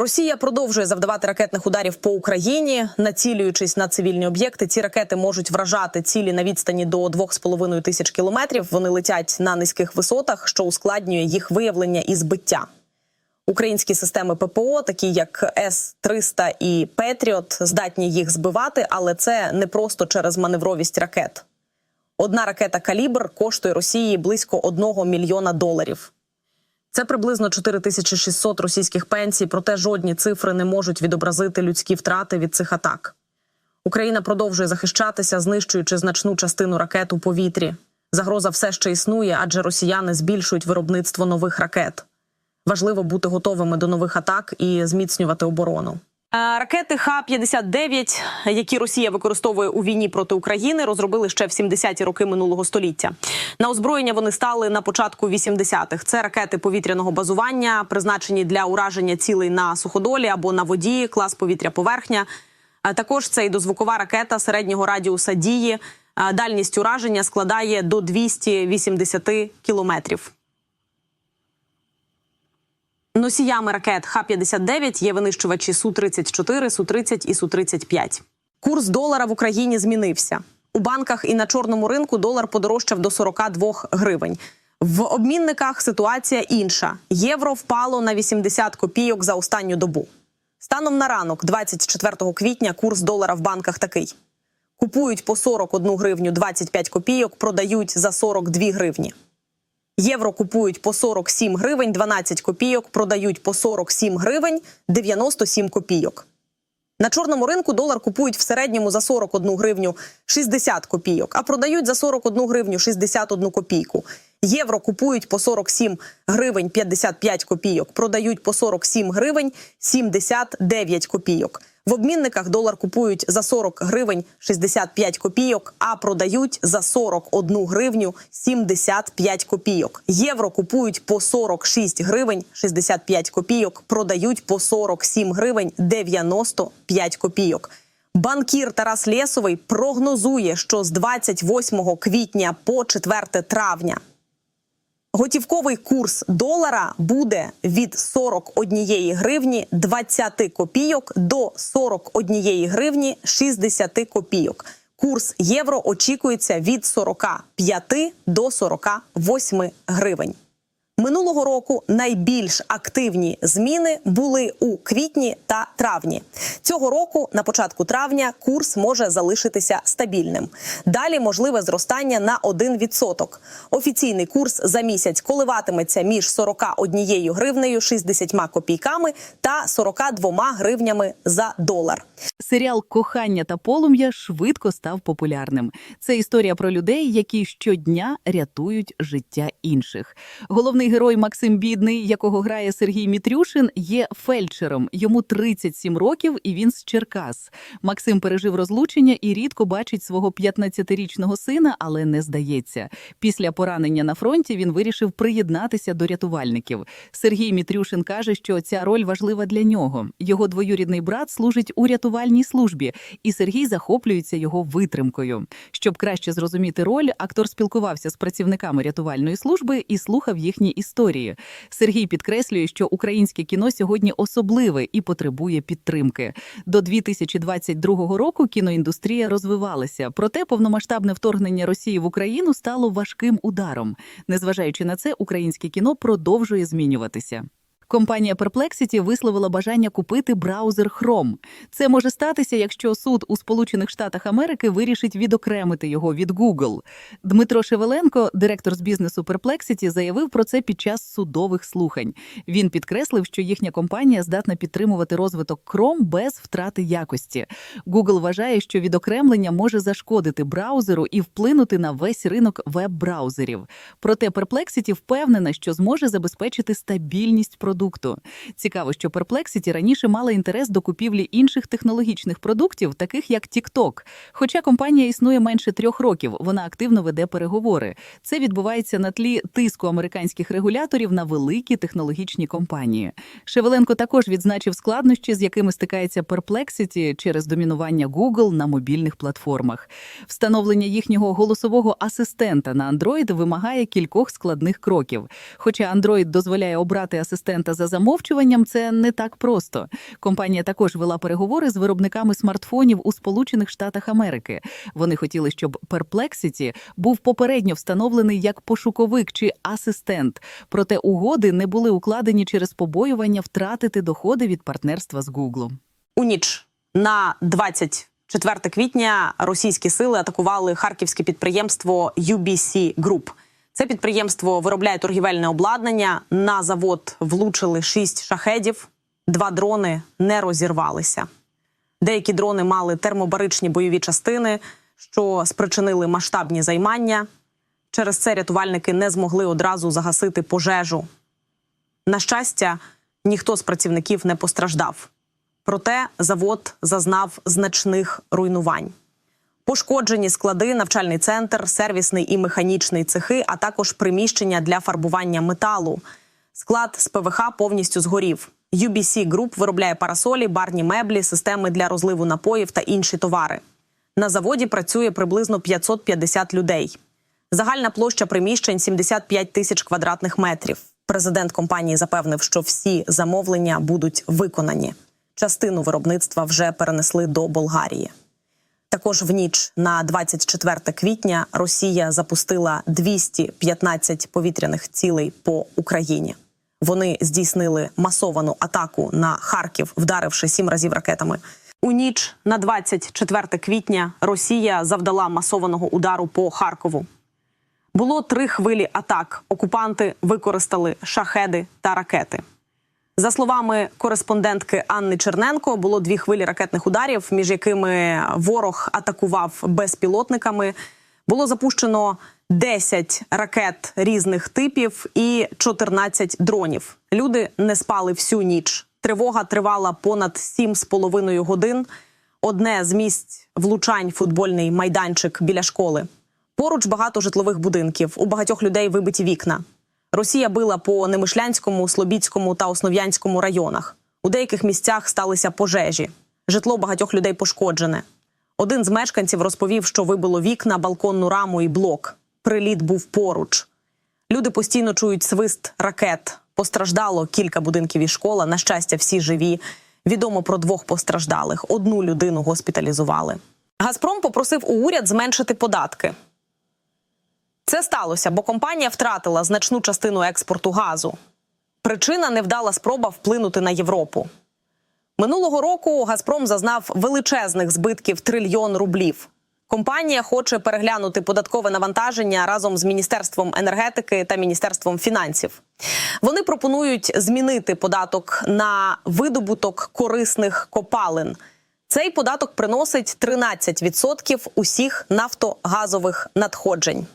Росія продовжує завдавати ракетних ударів по Україні, націлюючись на цивільні об'єкти. Ці ракети можуть вражати цілі на відстані до 2,5 тисяч кілометрів. Вони летять на низьких висотах, що ускладнює їх виявлення і збиття. Українські системи ППО, такі як С-300 і Петріот, здатні їх збивати, але це не просто через маневровість ракет. Одна ракета Калібр коштує Росії близько 1 мільйона доларів. Це приблизно 4600 російських пенсій, проте жодні цифри не можуть відобразити людські втрати від цих атак. Україна продовжує захищатися, знищуючи значну частину ракет у повітрі. Загроза все ще існує, адже росіяни збільшують виробництво нових ракет. Важливо бути готовими до нових атак і зміцнювати оборону. Е, Ракети Х-59, які Росія використовує у війні проти України, розробили ще в 70-ті роки минулого століття. На озброєння вони стали на початку 80-х. Це ракети повітряного базування, призначені для ураження цілей на суходолі або на воді, клас повітря-поверхня. Також це і дозвукова ракета середнього радіуса дії. Дальність ураження складає до 280 кілометрів. Носіями ракет Х-59 є винищувачі Су-34, Су-30 і Су-35. Курс долара в Україні змінився. У банках і на чорному ринку долар подорожчав до 42 гривень. В обмінниках ситуація інша. Євро впало на 80 копійок за останню добу. Станом на ранок, 24 квітня, курс долара в банках такий: купують по 41 гривню 25 копійок, продають за 42 гривні. Євро купують по 47 гривень 12 копійок, продають по 47 гривень 97 копійок. На чорному ринку долар купують в середньому за 41 гривню 60 копійок, а продають за 41 гривню 61 копійку. Євро купують по 47 гривень 55 копійок, продають по 47 гривень 79 копійок. В обмінниках долар купують за 40 гривень 65 копійок, а продають за 41 гривню 75 копійок. Євро купують по 46 гривень 65 копійок, продають по 47 гривень 95 копійок. Банкір Тарас Лєсовий прогнозує, що з 28 квітня по 4 травня Готівковий курс долара буде від 41 гривні 20 копійок до 41 гривні 60 копійок. Курс євро очікується від 45 до 48 гривень. Минулого року найбільш активні зміни були у квітні та травні. Цього року, на початку травня, курс може залишитися стабільним. Далі можливе зростання на 1%. Офіційний курс за місяць коливатиметься між 41 гривнею 60 копійками та 42 гривнями за долар. Серіал Кохання та полум'я швидко став популярним. Це історія про людей, які щодня рятують життя інших. Головний герой Максим Бідний, якого грає Сергій Мітрюшин, є фельдшером. Йому 37 років, і він з Черкас. Максим пережив розлучення і рідко бачить свого 15-річного сина, але не здається. Після поранення на фронті він вирішив приєднатися до рятувальників. Сергій Мітрюшин каже, що ця роль важлива для нього. Його двоюрідний брат служить у рятувальній службі, і Сергій захоплюється його витримкою. Щоб краще зрозуміти роль, актор спілкувався з працівниками рятувальної служби і слухав їхні історії. Сергій підкреслює, що українське кіно сьогодні особливе і потребує підтримки. До 2022 року кіноіндустрія розвивалася, проте повномасштабне вторгнення Росії в Україну стало важким ударом. Незважаючи на це, українське кіно продовжує змінюватися. Компанія Perplexity висловила бажання купити браузер Chrome. Це може статися, якщо суд у Сполучених Штатах Америки вирішить відокремити його від Google. Дмитро Шевеленко, директор з бізнесу Perplexity, заявив про це під час судових слухань. Він підкреслив, що їхня компанія здатна підтримувати розвиток Chrome без втрати якості. Google вважає, що відокремлення може зашкодити браузеру і вплинути на весь ринок веб-браузерів. Проте Perplexity впевнена, що зможе забезпечити стабільність продукту. Цікаво, що Perplexity раніше мала інтерес до купівлі інших технологічних продуктів, таких як TikTok. Хоча компанія існує менше трьох років, вона активно веде переговори. Це відбувається на тлі тиску американських регуляторів на великі технологічні компанії. Шевеленко також відзначив складнощі, з якими стикається Perplexity через домінування Google на мобільних платформах. Встановлення їхнього голосового асистента на Android вимагає кількох складних кроків. Хоча Android дозволяє обрати асистента та за замовчуванням це не так просто. Компанія також вела переговори з виробниками смартфонів у Сполучених Штатах Америки. Вони хотіли, щоб Perplexity був попередньо встановлений як пошуковик чи асистент. Проте угоди не були укладені через побоювання втратити доходи від партнерства з Google. У ніч на 24 квітня російські сили атакували харківське підприємство UBC Group. Це підприємство виробляє торгівельне обладнання. На завод влучили шість шахедів, два дрони не розірвалися. Деякі дрони мали термобаричні бойові частини, що спричинили масштабні займання. Через це рятувальники не змогли одразу загасити пожежу. На щастя, ніхто з працівників не постраждав. Проте завод зазнав значних руйнувань. Пошкоджені склади, навчальний центр, сервісний і механічний цехи, а також приміщення для фарбування металу. Склад з ПВХ повністю згорів. UBC Group виробляє парасолі, барні меблі, системи для розливу напоїв та інші товари. На заводі працює приблизно 550 людей. Загальна площа приміщень 75 тисяч квадратних метрів. Президент компанії запевнив, що всі замовлення будуть виконані. Частину виробництва вже перенесли до Болгарії. Також в ніч на 24 квітня Росія запустила 215 повітряних цілей по Україні. Вони здійснили масовану атаку на Харків, вдаривши сім разів ракетами. У ніч на 24 квітня Росія завдала масованого удару по Харкову. Було три хвилі атак. Окупанти використали шахеди та ракети. За словами кореспондентки Анни Черненко, було дві хвилі ракетних ударів, між якими ворог атакував безпілотниками. Було запущено 10 ракет різних типів і 14 дронів. Люди не спали всю ніч. Тривога тривала понад 7,5 годин. Одне з місць влучань футбольний майданчик біля школи. Поруч багато житлових будинків. У багатьох людей вибиті вікна. Росія била по Немишлянському, Слобідському та Основ'янському районах. У деяких місцях сталися пожежі. Житло багатьох людей пошкоджене. Один з мешканців розповів, що вибило вікна, балконну раму і блок. Приліт був поруч. Люди постійно чують свист ракет. Постраждало кілька будинків і школа. На щастя, всі живі. Відомо про двох постраждалих. Одну людину госпіталізували. Газпром попросив у уряд зменшити податки. Це сталося, бо компанія втратила значну частину експорту газу. Причина невдала спроба вплинути на Європу. Минулого року Газпром зазнав величезних збитків трильйон рублів. Компанія хоче переглянути податкове навантаження разом з Міністерством енергетики та Міністерством фінансів. Вони пропонують змінити податок на видобуток корисних копалин. Цей податок приносить 13% усіх нафтогазових надходжень.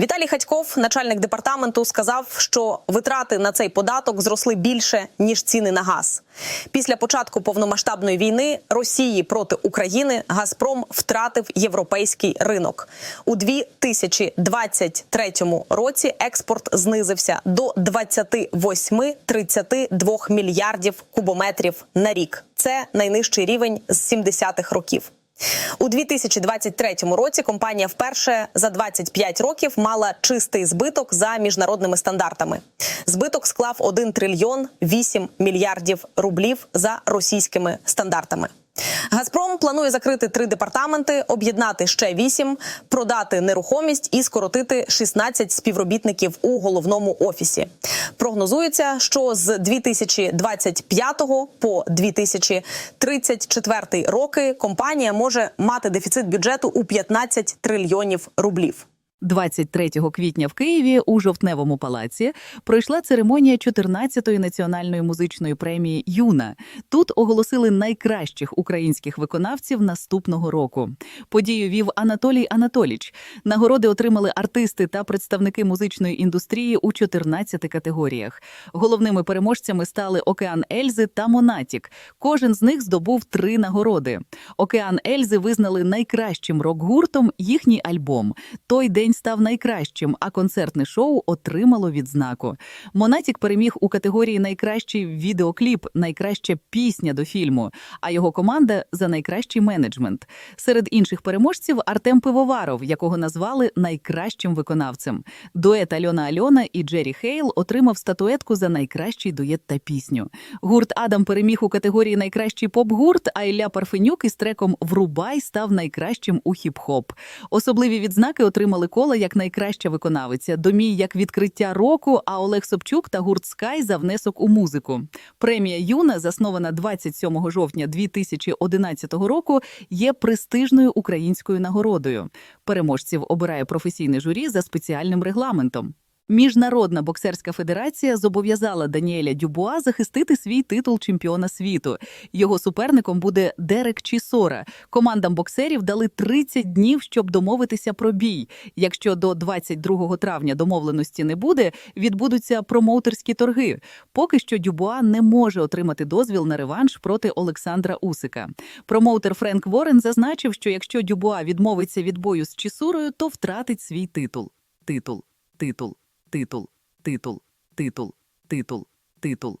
Віталій Хатьков, начальник департаменту, сказав, що витрати на цей податок зросли більше ніж ціни на газ. Після початку повномасштабної війни Росії проти України Газпром втратив європейський ринок у 2023 році. Експорт знизився до 28-32 мільярдів кубометрів на рік. Це найнижчий рівень з 70-х років. У 2023 році компанія вперше за 25 років мала чистий збиток за міжнародними стандартами. Збиток склав 1 трильйон 8 мільярдів рублів за російськими стандартами. Газпром планує закрити три департаменти, об'єднати ще вісім, продати нерухомість і скоротити 16 співробітників у головному офісі. Прогнозується, що з 2025 по 2034 роки компанія може мати дефіцит бюджету у 15 трильйонів рублів. 23 квітня в Києві у жовтневому палаці пройшла церемонія 14-ї національної музичної премії Юна. Тут оголосили найкращих українських виконавців наступного року. Подію вів Анатолій Анатоліч. Нагороди отримали артисти та представники музичної індустрії у 14 категоріях. Головними переможцями стали Океан Ельзи та Монатік. Кожен з них здобув три нагороди. Океан Ельзи визнали найкращим рок-гуртом їхній альбом Той день день став найкращим, а концертне шоу отримало відзнаку. Монатік переміг у категорії Найкращий відеокліп, найкраща пісня до фільму, а його команда за найкращий менеджмент. Серед інших переможців Артем Пивоваров, якого назвали найкращим виконавцем. Дует Альона Альона і Джері Хейл отримав статуетку за найкращий дует та пісню. Гурт Адам переміг у категорії Найкращий поп-гурт, а Ілля Парфенюк із треком Врубай став найкращим у хіп-хоп. Особливі відзнаки отримали кола як найкраща виконавиця, Домій як відкриття року, а Олег Собчук та гурт Скай за внесок у музику. Премія Юна, заснована 27 жовтня 2011 року, є престижною українською нагородою. Переможців обирає професійне журі за спеціальним регламентом. Міжнародна боксерська федерація зобов'язала Даніеля Дюбуа захистити свій титул чемпіона світу. Його суперником буде Дерек Чісора. Командам боксерів дали 30 днів, щоб домовитися про бій. Якщо до 22 травня домовленості не буде, відбудуться промоутерські торги. Поки що Дюбуа не може отримати дозвіл на реванш проти Олександра Усика. Промоутер Френк Ворен зазначив, що якщо Дюбуа відмовиться від бою з Чісурою, то втратить свій титул. Титул, титул, титул, титул, титул, титул, титул.